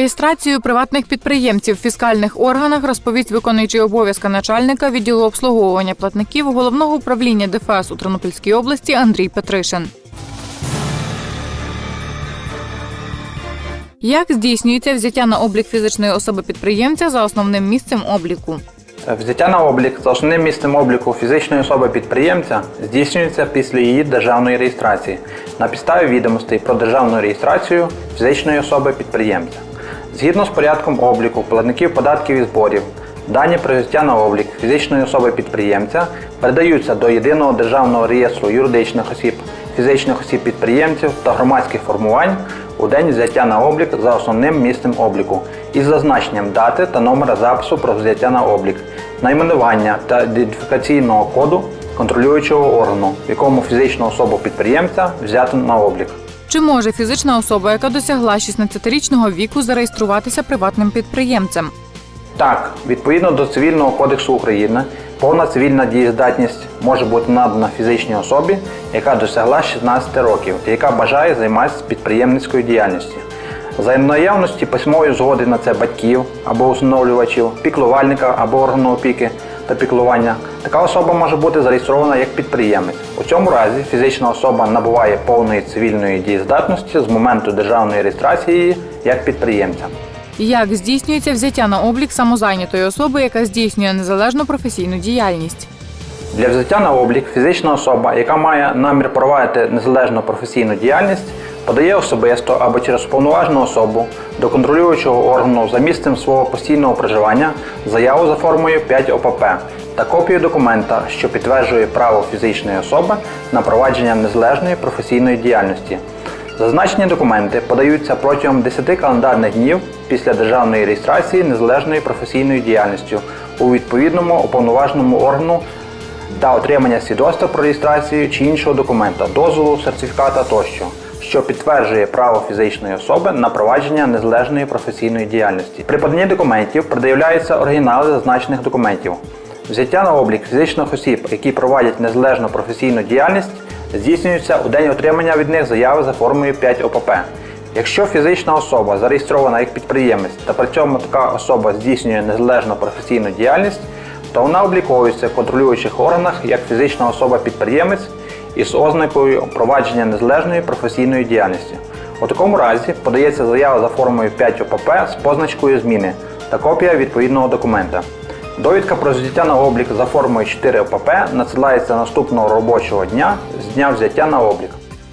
реєстрацію приватних підприємців в фіскальних органах розповість виконуючий обов'язки начальника відділу обслуговування платників головного управління ДФС у Тернопільській області Андрій Петришин. Як здійснюється взяття на облік фізичної особи підприємця за основним місцем обліку? Взяття на облік за основним місцем обліку фізичної особи підприємця здійснюється після її державної реєстрації на підставі відомостей про державну реєстрацію фізичної особи підприємця. Згідно з порядком обліку платників податків і зборів, дані про взяття на облік фізичної особи підприємця передаються до єдиного державного реєстру юридичних осіб, фізичних осіб підприємців та громадських формувань у день взяття на облік за основним місцем обліку із зазначенням дати та номера запису про взяття на облік, найменування та ідентифікаційного коду контролюючого органу, в якому фізичну особу підприємця взято на облік. Чи може фізична особа, яка досягла 16-річного віку, зареєструватися приватним підприємцем? Так, відповідно до Цивільного кодексу України, повна цивільна дієздатність може бути надана фізичній особі, яка досягла 16 років і яка бажає займатися підприємницькою діяльністю. За наявності письмової згоди на це батьків або усиновлювачів, піклувальника або органу опіки та піклування, така особа може бути зареєстрована як підприємець. У цьому разі фізична особа набуває повної цивільної дієздатності з моменту державної реєстрації її як підприємця. Як здійснюється взяття на облік самозайнятої особи, яка здійснює незалежну професійну діяльність? Для взяття на облік фізична особа, яка має намір провадити незалежну професійну діяльність, подає особисто або через повноважену особу до контролюючого органу за місцем свого постійного проживання заяву за формою 5 ОПП та копію документа, що підтверджує право фізичної особи на провадження незалежної професійної діяльності. Зазначені документи подаються протягом 10 календарних днів після державної реєстрації незалежною професійною діяльністю у відповідному уповноваженому органу та отримання свідоцтва про реєстрацію чи іншого документа, дозволу, сертифіката тощо, що підтверджує право фізичної особи на провадження незалежної професійної діяльності. При поданні документів пред'являються оригінали зазначених документів. Взяття на облік фізичних осіб, які проводять незалежну професійну діяльність, здійснюється у день отримання від них заяви за формою 5 ОПП. Якщо фізична особа зареєстрована як підприємець та при цьому така особа здійснює незалежну професійну діяльність, то вона обліковується в контролюючих органах як фізична особа-підприємець із ознакою провадження незалежної професійної діяльності. У такому разі подається заява за формою 5 ОПП з позначкою зміни та копія відповідного документа. Довідка про взяття на облік за формою 4 ОПП надсилається наступного робочого дня з дня взяття на облік.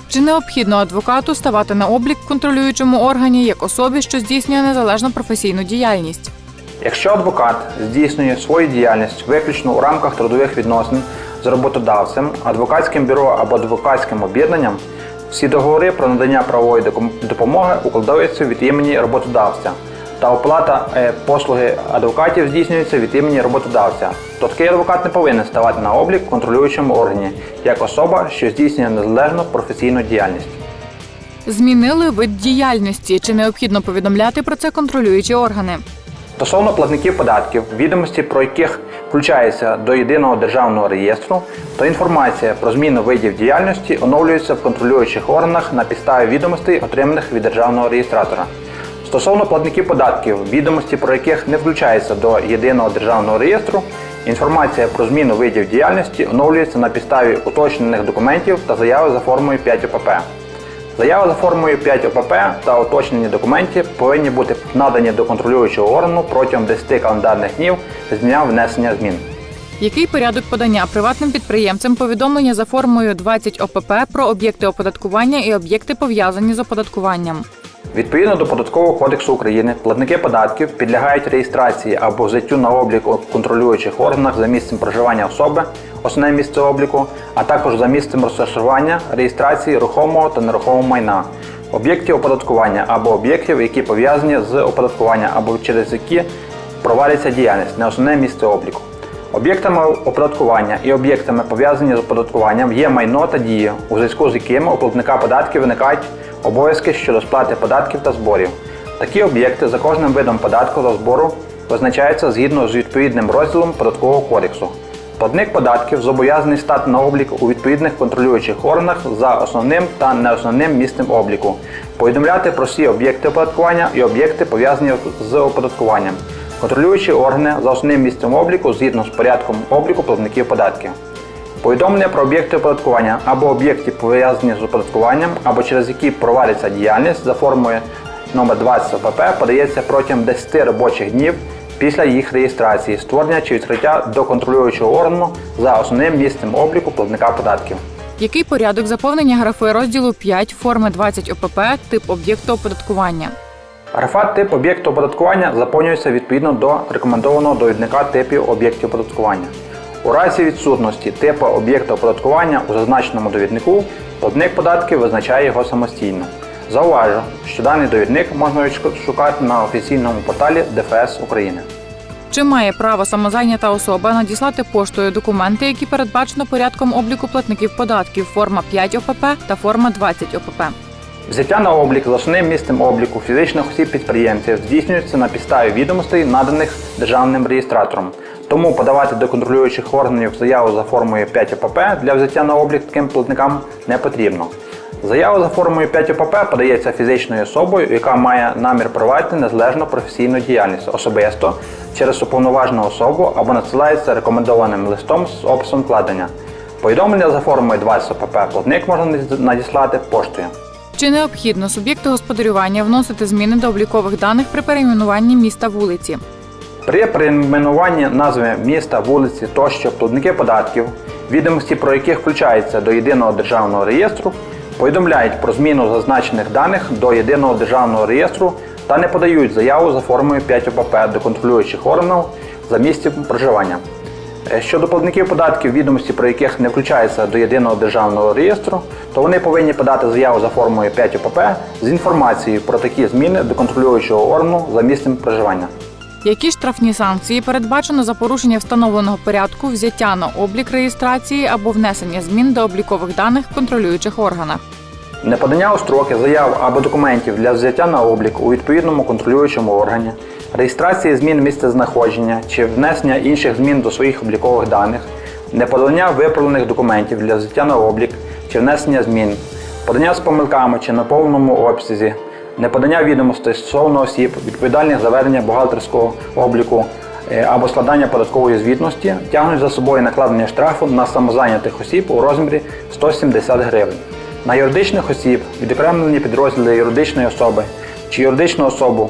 Чи необхідно адвокату ставати на облік в контролюючому органі як особі, що здійснює незалежну професійну діяльність? Якщо адвокат здійснює свою діяльність виключно у рамках трудових відносин з роботодавцем, адвокатським бюро або адвокатським об'єднанням, всі договори про надання правової допомоги укладаються від імені роботодавця, та оплата е, послуги адвокатів здійснюється від імені роботодавця. То такий адвокат не повинен ставати на облік в контролюючому органі як особа, що здійснює незалежну професійну діяльність. Змінили вид діяльності. Чи необхідно повідомляти про це контролюючі органи? Стосовно платників податків, відомості про яких включаються до єдиного державного реєстру, то інформація про зміну видів діяльності оновлюється в контролюючих органах на підставі відомостей, отриманих від державного реєстратора. Стосовно платників податків, відомості про яких не включаються до єдиного державного реєстру, інформація про зміну видів діяльності оновлюється на підставі уточнених документів та заяви за формою 5 ОПП. Заява за формою 5 ОПП та уточнені документи повинні бути надані до контролюючого органу протягом 10 календарних днів з дня внесення змін. Який порядок подання приватним підприємцям повідомлення за формою 20 ОПП про об'єкти оподаткування і об'єкти пов'язані з оподаткуванням? Відповідно до Податкового кодексу України, платники податків підлягають реєстрації або взяттю на облік у контролюючих органах за місцем проживання особи, основне місце обліку, а також за місцем розташування, реєстрації рухомого та нерухомого майна, об'єктів оподаткування або об'єктів, які пов'язані з оподаткуванням або через які проводиться діяльність, не основне місце обліку. Об'єктами оподаткування і об'єктами, пов'язані з оподаткуванням, є майно та дії, у зв'язку з якими у платника податків виникають обов'язки щодо сплати податків та зборів. Такі об'єкти за кожним видом податку та збору визначаються згідно з відповідним розділом Податкового кодексу. Платник податків зобов'язаний стати на облік у відповідних контролюючих органах за основним та неосновним місцем обліку, повідомляти про всі об'єкти оподаткування і об'єкти пов'язані з оподаткуванням, контролюючі органи за основним місцем обліку згідно з порядком обліку платників податків. Повідомлення про об'єкти оподаткування або об'єкти пов'язані з оподаткуванням, або через які проводиться діяльність за формою номер 20 ОПП подається протягом 10 робочих днів після їх реєстрації, створення чи відкриття до контролюючого органу за основним місцем обліку платника податків. Який порядок заповнення графи розділу 5 форми 20 ОПП тип об'єкту оподаткування? Графа тип об'єкту оподаткування заповнюється відповідно до рекомендованого довідника типів об'єктів оподаткування. У разі відсутності типу об'єкту оподаткування у зазначеному довіднику платник податків визначає його самостійно. Зауважу, що даний довідник можна відшукати на офіційному порталі ДФС України. Чи має право самозайнята особа надіслати поштою документи, які передбачено порядком обліку платників податків форма 5 ОПП та форма 20 ОПП? Взяття на облік основним місцем обліку фізичних осіб підприємців здійснюється на підставі відомостей, наданих державним реєстратором. Тому подавати до контролюючих органів заяву за формою 5 ОПП для взяття на облік таким платникам не потрібно. Заява за формою 5 ОПП подається фізичною особою, яка має намір провадити незалежну професійну діяльність особисто через уповноважену особу або надсилається рекомендованим листом з описом вкладення. Повідомлення за формою 20 ОПП платник можна надіслати поштою. Чи необхідно суб'єкту господарювання вносити зміни до облікових даних при перейменуванні міста вулиці? При перейменуванні назви міста, вулиці тощо платники податків, відомості про яких включаються до єдиного державного реєстру, повідомляють про зміну зазначених даних до єдиного державного реєстру та не подають заяву за формою 5 ОПП до контролюючих органів за місцем проживання. Е, Щодо платників податків, відомості про яких не включаються до єдиного державного реєстру, то вони повинні подати заяву за формою 5 ОПП з інформацією про такі зміни до контролюючого органу за місцем проживання. Які штрафні санкції передбачено за порушення встановленого порядку взяття на облік реєстрації або внесення змін до облікових даних в контролюючих органах? Неподання у строки заяв або документів для взяття на облік у відповідному контролюючому органі, реєстрації змін місця знаходження чи внесення інших змін до своїх облікових даних, неподання виправлених документів для взяття на облік чи внесення змін, подання з помилками чи на повному обсязі, неподання відомостей стосовно осіб, відповідальних за ведення бухгалтерського обліку е, або складання податкової звітності, тягнуть за собою накладення штрафу на самозайнятих осіб у розмірі 170 гривень. На юридичних осіб, відокремлені підрозділи юридичної особи чи юридичну особу,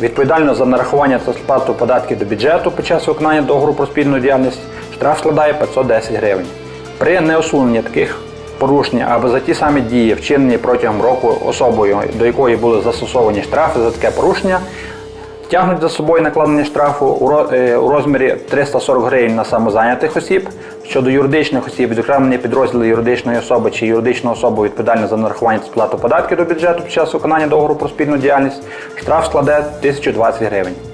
відповідально за нарахування та сплату податків до бюджету під час виконання договору про спільну діяльність, штраф складає 510 гривень. При неусуненні таких порушень або за ті самі дії, вчинені протягом року особою, до якої були застосовані штрафи за таке порушення, тягнуть за собою накладення штрафу у е, розмірі 340 гривень на самозайнятих осіб. Щодо юридичних осіб, відокремлені підрозділи юридичної особи чи юридичної особи відповідальна за нарахування та сплату податків до бюджету під час виконання договору про спільну діяльність, штраф складе 1020 гривень.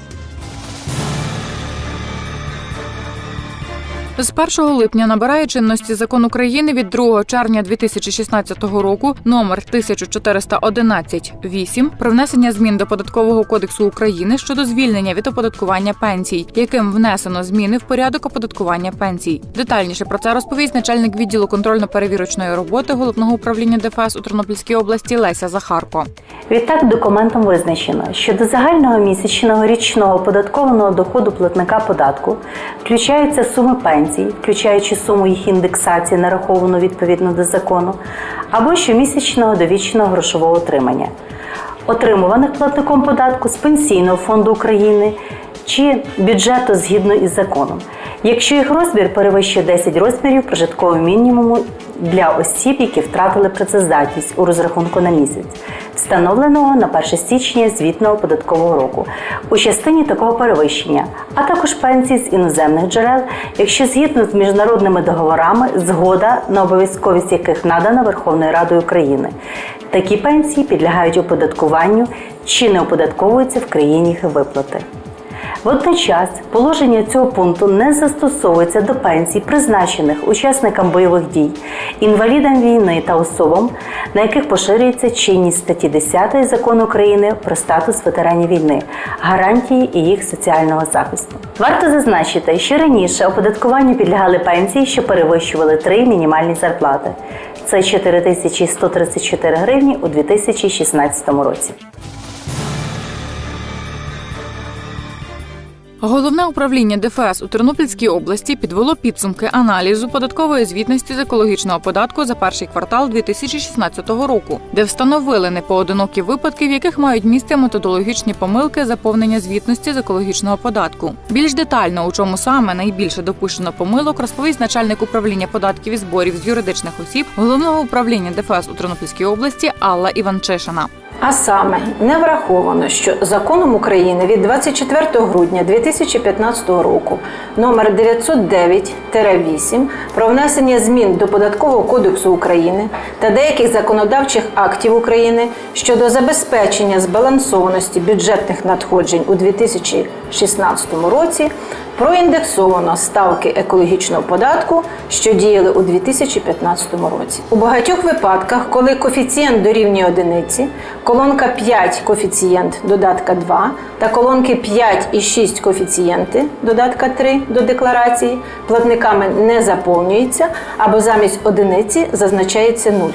З 1 липня набирає чинності закон України від 2 червня 2016 року номер 1411-8 про внесення змін до податкового кодексу України щодо звільнення від оподаткування пенсій, яким внесено зміни в порядок оподаткування пенсій. Детальніше про це розповість начальник відділу контрольно-перевірочної роботи головного управління ДФС у Тернопільській області Леся Захарко. Відтак документом визначено, що до загального місячного річного оподаткованого доходу платника податку включаються суми пенсій, включаючи суму їх індексації, нараховану відповідно до закону, або щомісячного довічного грошового отримання, отримуваних платником податку з пенсійного фонду України чи бюджету згідно із законом, якщо їх розмір перевищує 10 розмірів прожиткового мінімуму для осіб, які втратили працездатність у розрахунку на місяць, встановленого на 1 січня звітного податкового року у частині такого перевищення, а також пенсій з іноземних джерел, якщо згідно з міжнародними договорами згода на обов'язковість яких надана Верховною Радою України. Такі пенсії підлягають оподаткуванню чи не оподатковуються в країні їх виплати. Водночас положення цього пункту не застосовується до пенсій, призначених учасникам бойових дій, інвалідам війни та особам, на яких поширюється чинність статті 10 закону України про статус ветеранів війни, гарантії і їх соціального захисту. Варто зазначити, що раніше оподаткуванню підлягали пенсії, що перевищували три мінімальні зарплати. Це 4134 гривні у 2016 році. Головне управління ДФС у Тернопільській області підвело підсумки аналізу податкової звітності з екологічного податку за перший квартал 2016 року, де встановили непоодинокі випадки, в яких мають місце методологічні помилки заповнення звітності з екологічного податку. Більш детально, у чому саме найбільше допущено помилок, розповість начальник управління податків і зборів з юридичних осіб головного управління ДФС у Тернопільській області Алла Іванчишина. А саме не враховано, що законом України від 24 грудня 2015 року номер 909-8 про внесення змін до податкового кодексу України та деяких законодавчих актів України щодо забезпечення збалансованості бюджетних надходжень у 2016 році проіндексовано ставки екологічного податку, що діяли у 2015 році. У багатьох випадках, коли коефіцієнт дорівнює одиниці, колонка 5 коефіцієнт додатка 2 та колонки 5 і 6 коефіцієнти додатка 3 до декларації платниками не заповнюється або замість одиниці зазначається 0.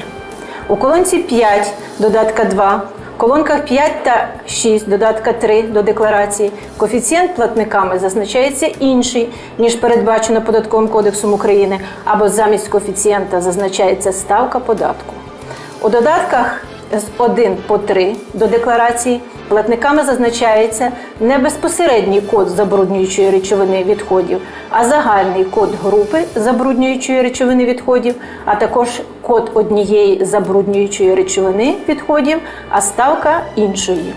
У колонці 5 додатка 2 колонках 5 та 6 додатка 3 до декларації коефіцієнт платниками зазначається інший, ніж передбачено податковим кодексом України, або замість коефіцієнта зазначається ставка податку. У додатках з 1 по 3 до декларації платниками зазначається не безпосередній код забруднюючої речовини відходів, а загальний код групи забруднюючої речовини відходів, а також код однієї забруднюючої речовини відходів, а ставка іншої.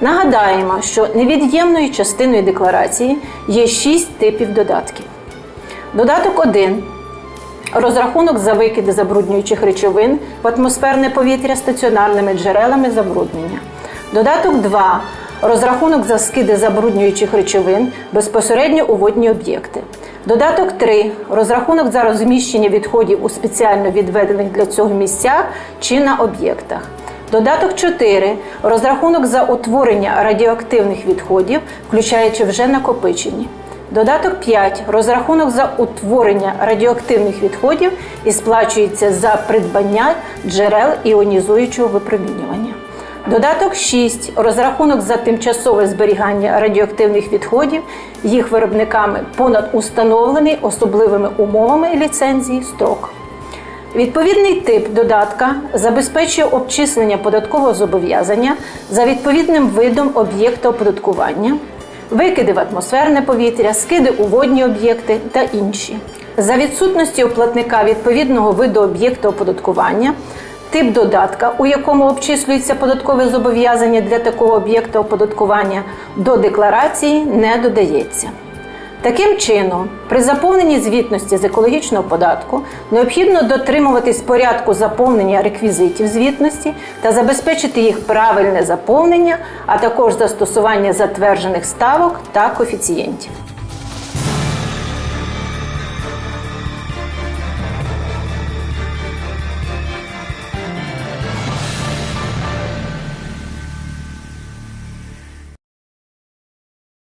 Нагадаємо, що невід'ємною частиною декларації є 6 типів додатків. Додаток 1 Розрахунок за викиди забруднюючих речовин в атмосферне повітря стаціонарними джерелами забруднення. Додаток 2. Розрахунок за скиди забруднюючих речовин безпосередньо у водні об'єкти. Додаток 3. Розрахунок за розміщення відходів у спеціально відведених для цього місцях чи на об'єктах. Додаток 4. Розрахунок за утворення радіоактивних відходів, включаючи вже накопичені. Додаток 5. Розрахунок за утворення радіоактивних відходів і сплачується за придбання джерел іонізуючого випромінювання. Додаток 6. Розрахунок за тимчасове зберігання радіоактивних відходів їх виробниками понад установлений особливими умовами ліцензії строк. Відповідний тип додатка забезпечує обчислення податкового зобов'язання за відповідним видом об'єкта оподаткування, викиди в атмосферне повітря, скиди у водні об'єкти та інші. За відсутності у платника відповідного виду об'єкта оподаткування, тип додатка, у якому обчислюється податкове зобов'язання для такого об'єкта оподаткування, до декларації не додається. Таким чином, при заповненні звітності з екологічного податку необхідно дотримуватись порядку заповнення реквізитів звітності та забезпечити їх правильне заповнення, а також застосування затверджених ставок та коефіцієнтів.